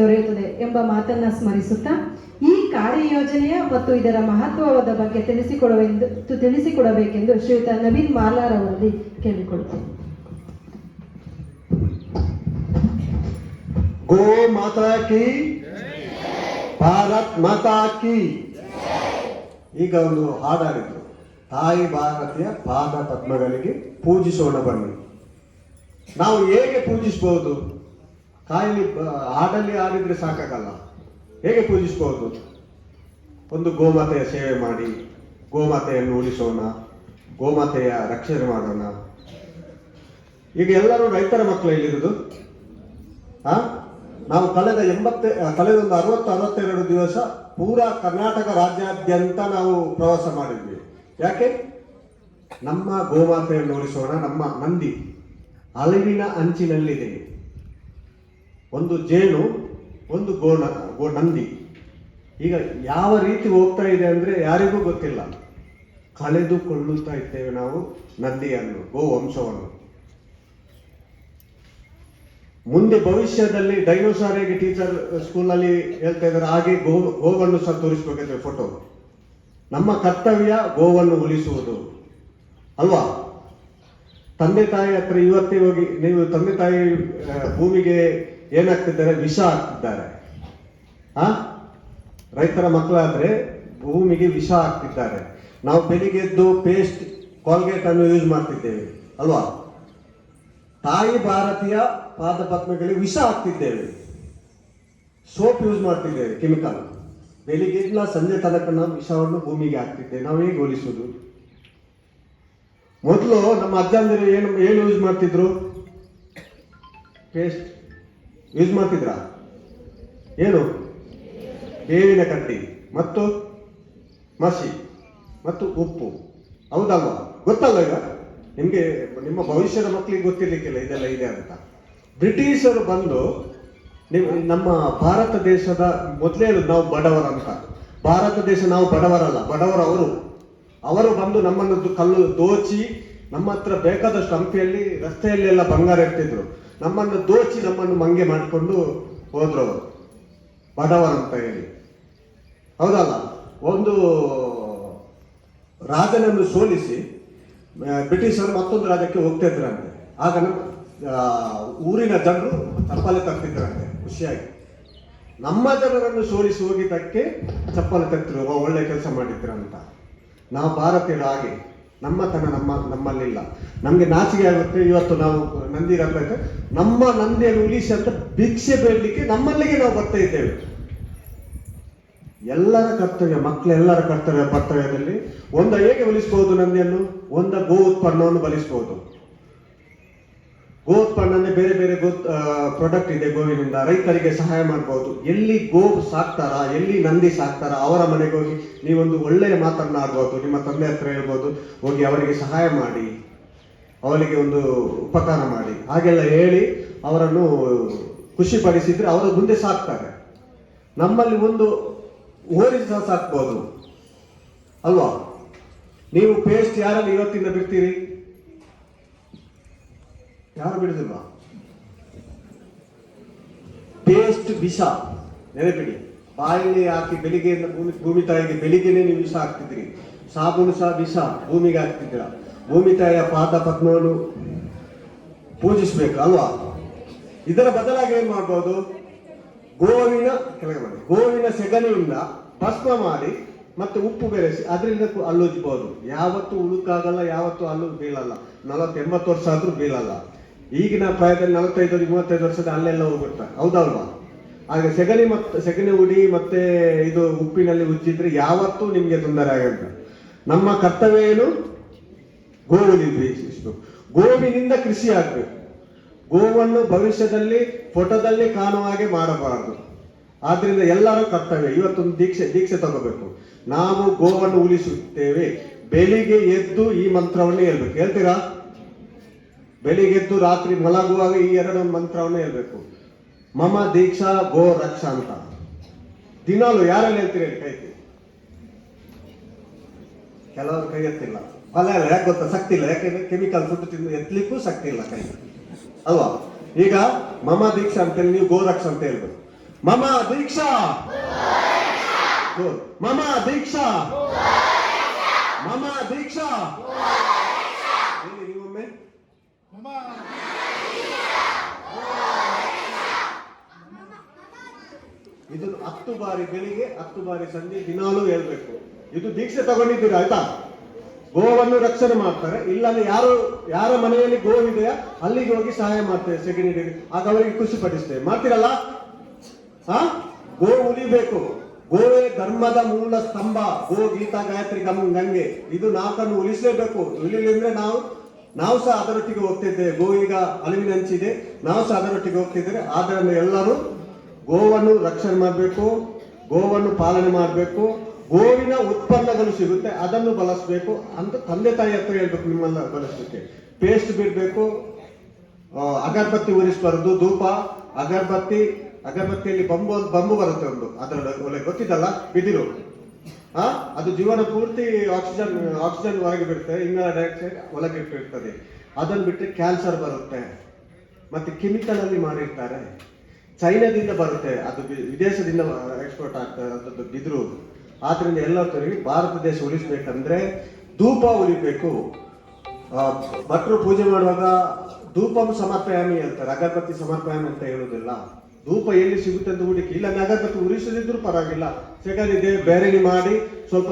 ದೊರೆಯುತ್ತದೆ ಎಂಬ ಮಾತನ್ನ ಸ್ಮರಿಸುತ್ತಾ ಈ ಕಾರ್ಯಯೋಜನೆಯ ಮತ್ತು ಇದರ ಮಹತ್ವದ ಬಗ್ಗೆ ತಿಳಿಸಿಕೊಡುವೆಂದು ತಿಳಿಸಿಕೊಡಬೇಕೆಂದು ಶ್ರೀಯುತ ನವೀನ್ ಮಾಲಾರ್ ಅವರಲ್ಲಿ ಗೋ ಮಾತಾ ಕಿ, ಭಾರತ್ ಮಾತಾ ಕಿ. ಈಗ ಒಂದು ಹಾಡಾಡಿದ್ರು ತಾಯಿ ಭಾರತೀಯ ಪಾದ ಪದ್ಮಗಳಿಗೆ ಪೂಜಿಸೋಣ ಬನ್ನಿ. ನಾವು ಹೇಗೆ ಪೂಜಿಸಬಹುದು ಕಾಯಿಲೆ ಬ- ಹಾಡಲ್ಲಿ ಹಾಡಿದ್ರೆ ಸಾಕಾಗಲ್ಲ. ಹೇಗೆ ಪೂಜಿಸಬಹುದು ಒಂದು ಗೋಮಾತೆಯ ಸೇವೆ ಮಾಡಿ, ಗೋಮಾತೆಯನ್ನು ಉಳಿಸೋಣ, ಗೋಮಾತೆಯ ರಕ್ಷಣೆ ಮಾಡೋಣ. ಈಗ ಎಲ್ಲರೂ ರೈತರ ಮಕ್ಕಳು ಇಲ್ಲಿರೋದು ಆ? ನಾವು ಕಳೆದ ಎಂಬತ್ತ ಕಳೆದ ಒಂದು ಅರವತ್ತು, ಅರವತ್ತೆರಡು ದಿವಸ ಪೂರಾ ಕರ್ನಾಟಕ ರಾಜ್ಯಾದ್ಯಂತ ನಾವು ಪ್ರವಾಸ ಮಾಡಿದ್ವಿ. ಯಾಕೆ? ನಮ್ಮ ಗೋಮಾತೆಯನ್ನು ಉಳಿಸೋಣ, ನಮ್ಮ ನಂದಿ ಅಳಿವಿನ ಅಂಚಿನಲ್ಲಿದೆ ಒಂದು ಜೇನು, ಒಂದು ಗೋಣ ಗೋ ನಂದಿ ಈಗ ಯಾವ ರೀತಿ ಹೋಗ್ತಾ ಇದೆ ಅಂದರೆ ಯಾರಿಗೂ ಗೊತ್ತಿಲ್ಲ. ಕಳೆದುಕೊಳ್ಳುತ್ತಾ ಇದ್ದೇವೆ ನಾವು ನಂದಿಯನ್ನು ಗೋ ವಂಶವನ್ನು ಮುಂದೆ ಭವಿಷ್ಯದಲ್ಲಿ ಡೈನೋಸಾರ್ ಹೇಗೆ ಟೀಚರ್ ಸ್ಕೂಲಲ್ಲಿ ಹೇಳ್ತಾ ಇದ್ದಾರೆ, ಹಾಗೆ ಗೋ, ಗೋವನ್ನು ಸಹ ತೋರಿಸ್ಬೇಕಂದ್ರೆ ಫೋಟೋ ನಮ್ಮ ಕರ್ತವ್ಯ ಗೋವನ್ನು ಉಳಿಸುವುದು. ಅಲ್ವಾ? ತಂದೆ ತಾಯಿ ಹತ್ರ ಇವತ್ತೇ ಹೋಗಿ, ನೀವು ತಂದೆ ತಾಯಿ ಭೂಮಿಗೆ ಏನಾಗ್ತಿದ್ದಾರೆ? ವಿಷ ಹಾಕ್ತಿದ್ದಾರೆ. ಆ? ರೈತರ ಮಕ್ಕಳಾದ್ರೆ ಭೂಮಿಗೆ ವಿಷ ಹಾಕ್ತಿದ್ದಾರೆ. ನಾವು ಬೆಳಿಗ್ಗೆ ಎದ್ದು ಪೇಸ್ಟ್ ಕಾಲ್ಗೇಟ್ ಅನ್ನು ಯೂಸ್ ಮಾಡ್ತಿದ್ದೇವೆ, ಅಲ್ವಾ? ತಾಯಿ ಭಾರತೀಯ ಪಾದಪದ್ಮಗಳಿಗೆ ವಿಷ ಹಾಕ್ತಿದ್ದೇವೆ. ಸೋಪ್ ಯೂಸ್ ಮಾಡ್ತಿದ್ದೇವೆ ಕೆಮಿಕಲ್ ಬೆಳಿಗ್ಗೆ ಇಲ್ಲ ಸಂಜೆ ತನಕ ನಾವು ವಿಷವನ್ನು ಭೂಮಿಗೆ ಹಾಕ್ತಿದ್ದೇವೆ. ನಾವು ಹೇಗೆ ಹೋಲಿಸುವುದು? ಮೊದಲು ನಮ್ಮ ಅಜ್ಜಂದಿರು ಏನು ಏನು ಯೂಸ್ ಮಾಡ್ತಿದ್ರು? ಪೇಸ್ಟ್ ಯೂಸ್ ಮಾಡ್ತಿದ್ರಾ ಏನು? ಬೇವಿನ ಕಟ್ಟಿ. ಮತ್ತು ಮಸಿ. ಮತ್ತು ಉಪ್ಪು. ಹೌದಲ್ವಾ? ಗೊತ್ತಲ್ಲ ಈಗ? ನಿಮಗೆ ನಿಮ್ಮ ಭವಿಷ್ಯದ ಮಕ್ಕಳಿಗೆ ಗೊತ್ತಿರ್ಲಿಕ್ಕಿಲ್ಲ, ಇದೆಲ್ಲ ಇದೆ ಅಂತ. ಬ್ರಿಟಿಷರು ಬಂದು ನೀವು ನಮ್ಮ ಭಾರತ ದೇಶದ ಮೊದಲೇ ನಾವು ಬಡವರ ಅಂತ. ಭಾರತ ದೇಶ ನಾವು ಬಡವರಲ್ಲ, ಬಡವರು ಅವರು. ಅವರು ಬಂದು ನಮ್ಮನ್ನು ಕಲ್ಲು ದೋಚಿ, ನಮ್ಮ ಹತ್ರ ಬೇಕಾದಷ್ಟು ಹಂಪಿಯಲ್ಲಿ, ರಸ್ತೆಯಲ್ಲೆಲ್ಲ ಬಂಗಾರ ಇರ್ತಿದ್ರು ನಮ್ಮನ್ನು ದೋಚಿ ನಮ್ಮನ್ನು ಮಂಗೆ ಮಾಡಿಕೊಂಡು ಹೋದ್ರು ಬಡವರಂತ ಹೇಳಿ. ಹೌದಲ್ಲ? ಒಂದು ರಾಜನನ್ನು ಸೋಲಿಸಿ ಬ್ರಿಟಿಷರು ಮತ್ತೊಂದು ರಾಜ್ಯಕ್ಕೆ ಹೋಗ್ತಾ ಇದ್ರಂತೆ. ಆಗ ಊರಿನ ಜನರು ಚಪ್ಪಲೆ ತರ್ತಿದ್ರಂತೆ. ಖುಷಿಯಾಗಿ. ನಮ್ಮ ಜನರನ್ನು ಸೋಲಿಸಿ ಹೋಗಿದ್ದಕ್ಕೆ ಚಪ್ಪಲೆ ತರ್ತಿರು "ಓ, ಒಳ್ಳೆ ಕೆಲಸ ಮಾಡಿದ್ರಂತ. ನಾವು ಭಾರತೀಯರು ಹಾಗೆ ನಮ್ಮತನ ನಮ್ಮ ನಮ್ಮಲ್ಲಿಲ್ಲ. ನಮಗೆ ನಾಚಿಕೆ ಆಗುತ್ತೆ. ಇವತ್ತು ನಾವು ನಂದಿ ಇದೆ. ನಮ್ಮ ನಂದಿಯನ್ನು ಉಳಿಸಿ ಅಂತ ಭಿಕ್ಷೆ ಬೇಡಲಿಕ್ಕೆ ನಮ್ಮಲ್ಲಿಗೆ ನಾವು ಬರ್ತಾ ಇದ್ದೇವೆ. ಎಲ್ಲರ ಕರ್ತವ್ಯ ಮಕ್ಕಳೆಲ್ಲರ ಕರ್ತವ್ಯ ಕರ್ತವ್ಯದಲ್ಲಿ ಒಂದ ಹೇಗೆ ಉಳಿಸಬಹುದು ನಂದಿಯನ್ನು? ಒಂದ ಗೋ ಉತ್ಪನ್ನವನ್ನು ಬಲಿಸಬಹುದು ಗೋ ಉತ್ಪನ್ನ ಅಂದ್ರೆ ಬೇರೆ ಬೇರೆ ಗೋ ಪ್ರಾಡಕ್ಟ್ ಇದೆ ಗೋವಿನಿಂದ ರೈತರಿಗೆ ಸಹಾಯ ಮಾಡಬಹುದು ಎಲ್ಲಿ ಗೋ ಸಾಕ್ತಾರ, ಎಲ್ಲಿ ನಂದಿ ಸಾಕ್ತಾರ, ಅವರ ಮನೆಗೆ ಹೋಗಿ ನೀವೊಂದು ಒಳ್ಳೆಯ ಮಾತನ್ನಾಡ್ಬೋದು ನಿಮ್ಮ ತಂದೆ ಹತ್ರ ಹೇಳ್ಬೋದು, ಹೋಗಿ ಅವರಿಗೆ ಸಹಾಯ ಮಾಡಿ, ಅವರಿಗೆ ಒಂದು ಉಪಕಾರ ಮಾಡಿ. ಹಾಗೆಲ್ಲ ಹೇಳಿ ಅವರನ್ನು ಖುಷಿಪಡಿಸಿದ್ರೆ ಅವರು ಮುಂದೆ ಸಾಕ್ತಾರೆ. ನಮ್ಮಲ್ಲಿ ಒಂದು ಹೋರಿ ಸಹ ಸಾಕ್ಬೋದು. ಅಲ್ವಾ? ನೀವು ಪೇಸ್ಟ್ ಯಾರಲ್ಲಿ ಇವತ್ತಿಂದ ಬಿಡ್ತೀರಿ? ಯಾರು ಬಿಡುದಿಲ್ಲ ಟೇಸ್ಟ್ ವಿಷ. ನೆನಪಿಡಿ, ಬಾಯಲ್ಲಿ ಹಾಕಿ ಬೆಳಿಗ್ಗೆಯಿಂದ ಭೂಮಿ ಭೂಮಿ ತಾಯಿಗೆ ಬೆಳಿಗ್ಗೆನೆ ನೀವು ವಿಷ ಹಾಕ್ತಿದ್ರಿ. ಸಾಬೂನು ಸಹ ವಿಷ, ಭೂಮಿಗೆ ಹಾಕ್ತಿದ್ದೀರ. ಭೂಮಿ ತಾಯಿಯ ಪಾದ ಪದ್ಮವನ್ನು ಪೂಜಿಸ್ಬೇಕು, ಅಲ್ವಾ? ಇದರ ಬದಲಾಗಿ ಏನ್ ಮಾಡ್ಬೋದು? ಗೋವಿನ, ಕೆಳಗೆ ಮಾಡಿ ಗೋವಿನ ಸೆಗಣಿಯಿಂದ ಭಸ್ಮ ಮಾಡಿ ಮತ್ತೆ ಉಪ್ಪು ಬೆರೆಸಿ ಅದರಿಂದ ಹಲ್ಲುಜ್ಬೋದು ಯಾವತ್ತು ಉಳುಕಾಗಲ್ಲ ಯಾವತ್ತು ಅಲ್ಲು ಬೀಳಲ್ಲ. ನಲವತ್ತೆಂಬತ್ತು ವರ್ಷ ಆದ್ರೂ ಬೀಳಲ್ಲ. ಈಗಿನ ಪ್ರಾಯದಲ್ಲಿ ನಲವತ್ತೈದು ಮೂವತ್ತೈದು ವರ್ಷದ ಅಲ್ಲೆಲ್ಲ ಹೋಗ್ಬಿಡ್ತಾರೆ ಹೌದಲ್ವಾ? ಆಗ ಸೆಗಣಿ ಮತ್ತೆ ಸೆಗಣಿ ಉಡಿ ಮತ್ತೆ ಇದು ಉಪ್ಪಿನಲ್ಲಿ ಉಜ್ಜಿದ್ರೆ ಯಾವತ್ತೂ ನಿಮಗೆ ತೊಂದರೆ ಆಗಲ್ಲ. ನಮ್ಮ ಕರ್ತವ್ಯ ಏನು? ಗೋವು ಗೋವಿನಿಂದ ಕೃಷಿ ಆಗ್ಬೇಕು. ಗೋವನ್ನು ಭವಿಷ್ಯದಲ್ಲಿ ಫೋಟೋದಲ್ಲಿ ಕಾಣುವ ಹಾಗೆ ಮಾಡಬಾರದು. ಆದ್ರಿಂದ ಎಲ್ಲರೂ ಕರ್ತವ್ಯ. ಇವತ್ತೊಂದು ದೀಕ್ಷೆ ದೀಕ್ಷೆ ತಗೋಬೇಕು. ನಾವು ಗೋವನ್ನು ಉಳಿಸುತ್ತೇವೆ. ಬೆಳಿಗ್ಗೆ ಎದ್ದು ಈ ಮಂತ್ರವನ್ನು ಹೇಳ್ಬೇಕು. ಹೇಳ್ತೀರಾ? ಬೆಳಿಗ್ಗೆ ಎದ್ದು ರಾತ್ರಿ ಮಲಗುವಾಗ ಈ ಎರಡು ಮಂತ್ರವನ್ನು ಹೇಳ್ಬೇಕು. ಮಮ ದೀಕ್ಷಾ ಗೋ ರಕ್ಷ ಅಂತ. ದಿನಾಲು ಯಾರಲ್ಲಿ ಹೇಳ್ತೀರಿ ಹೇಳಿ ಕೈ ಎತ್ತಿ. ಕೆಲವರು ಕೈ ಎತ್ತಿಲ್ಲ. ಫಲ ಇಲ್ಲ ಯಾಕೆ ಗೊತ್ತಾ? ಶಕ್ತಿ ಇಲ್ಲ. ಯಾಕೆ? ಕೆಮಿಕಲ್ ಫುಡ್ ತಿಂದು ಎತ್ತಲಿಕ್ಕೂ ಶಕ್ತಿ ಇಲ್ಲ ಕೈ. ಅಲ್ವಾ? ಈಗ ಮಮ ದೀಕ್ಷಾ ಅಂತೇಳಿ ನೀವು ಗೋರಕ್ಷ ಅಂತ ಹೇಳ್ಬೇಕು. ಮಮ ದೀಕ್ಷಾ. ಮಮ ದೀಕ್ಷಾ! ಮಮ ದೀಕ್ಷಾ! ಹೇಳಿ ಇದು ಹತ್ತು ಬಾರಿ ಬೆಳಿಗ್ಗೆ, ಹತ್ತು ಬಾರಿ ಸಂಜೆ ದಿನಾಲೂ ಹೇಳ್ಬೇಕು. ಇದು ದೀಕ್ಷೆ ತಗೊಂಡಿದ್ದೀರಾ, ಆಯ್ತಾ? ಗೋವನ್ನು ರಕ್ಷಣೆ ಮಾಡ್ತಾರೆ. ಇಲ್ಲಾಂದ್ರೆ ಯಾರು, ಯಾರ ಮನೆಯಲ್ಲಿ ಗೋವಿದೆಯಾ ಅಲ್ಲಿಗೆ ಹೋಗಿ ಸಹಾಯ ಮಾಡ್ತೇವೆ ಸೆಕೆಂಡ್ ಆಗ ಅವರಿಗೆ ಖುಷಿ ಪಡಿಸ್ತೇವೆ ಮಾಡ್ತೀರಲ್ಲ? ಹಾ ಗೋ ಉಳಿಬೇಕು ಗೋವೇ ಧರ್ಮದ ಮೂಲ ಸ್ತಂಭ. ಗೋ ಗೀತಾ ಗಾಯತ್ರಿ ಗಮ್ ಗಂಗೆ. ಇದು ನಾಲ್ಕನ್ನು ಉಳಿಸಲೇಬೇಕು ಅಂದ್ರೆ ನಾವು ನಾವು ಸಹ ಅದರೊಟ್ಟಿಗೆ ಹೋಗ್ತಿದ್ದೇವೆ. ಗೋ ಈಗ ಅಳಿವಿನ ಹಂಚಿದೆ ನಾವು ಸಹ ಅದರೊಟ್ಟಿಗೆ ಹೋಗ್ತಿದ್ದೇವೆ. ಆದ್ದರಿಂದ ಎಲ್ಲರೂ ಗೋವನ್ನು ರಕ್ಷಣೆ ಮಾಡಬೇಕು, ಗೋವನ್ನು ಪಾಲನೆ ಮಾಡಬೇಕು, ಗೋವಿನ ಉತ್ಪನ್ನಗಳು ಸಿಗುತ್ತೆ, ಅದನ್ನು ಬಳಸಬೇಕು ಅಂತ ತಂದೆ ತಾಯಿ ಹತ್ರ ಹೇಳ್ಬೇಕು ನಿಮ್ಮೆಲ್ಲ ಬಳಸಲಿಕ್ಕೆ. ಪೇಸ್ಟ್ ಬಿಡಬೇಕು ಅಗರಬತ್ತಿ ಉರಿಸಬಾರದು, ಧೂಪ, ಅಗರಬತ್ತಿ, ಅಗರಬತ್ತಿಯಲ್ಲಿ ಬಂಬು ಬಂಬು ಬರುತ್ತೆ ಒಂದು. ಅದರ ಒಳಗೆ ಗೊತ್ತಿದ್ದಲ್ಲ? ಬಿದಿರು. ಆ? ಅದು ಜೀವನ ಪೂರ್ತಿ ಆಕ್ಸಿಜನ್ ಆಕ್ಸಿಜನ್ ಹೊರಗೆ ಬಿಡುತ್ತೆ ಇಂಗಾಲ ಡೈಆಕ್ಸೈಡ್ ಒಳಗೆ ಬಿಡ್ತದೆ ಅದನ್ನು ಬಿಟ್ಟರೆ ಕ್ಯಾನ್ಸರ್ ಬರುತ್ತೆ. ಮತ್ತೆ ಕೆಮಿಕಲ್ ಅಲ್ಲಿ ಮಾಡಿರ್ತಾರೆ. ಚೈನಾದಿಂದ ಬರುತ್ತೆ. ಅದು ವಿದೇಶದಿಂದ ಎಕ್ಸ್ಪೋರ್ಟ್ ಆಗ್ತದೆ ಬಿದ್ರು ಬಿದಿರು. ಆದ್ರಿಂದ ಎಲ್ಲರಿಗೆ ಭಾರತ ದೇಶ ಉಳಿಸ್ಬೇಕಂದ್ರೆ ಧೂಪ ಉಳಿಬೇಕು ಭಟ್ರು ಪೂಜೆ ಮಾಡುವಾಗ ಧೂಪಂ ಸಮರ್ಪಯಾಮಿ ಅಂತಾರೆ ಅಗರ್ಬತ್ತಿ ಸಮರ್ಪಯಾಮಿ ಅಂತ ಹೇಳುದಿಲ್ಲ ಧೂಪ ಎಲ್ಲಿ ಸಿಗುತ್ತೆ ಅಂತ ಹುಡುಕಿ ಇಲ್ಲ ಅಗರಬತ್ತಿ ಉರಿಸದಿದ್ರು ಪರವಾಗಿಲ್ಲ. ಸೆಕೆಂಡ್ ಇದೆ ಬೇರೆಗೆ ಮಾಡಿ ಸ್ವಲ್ಪ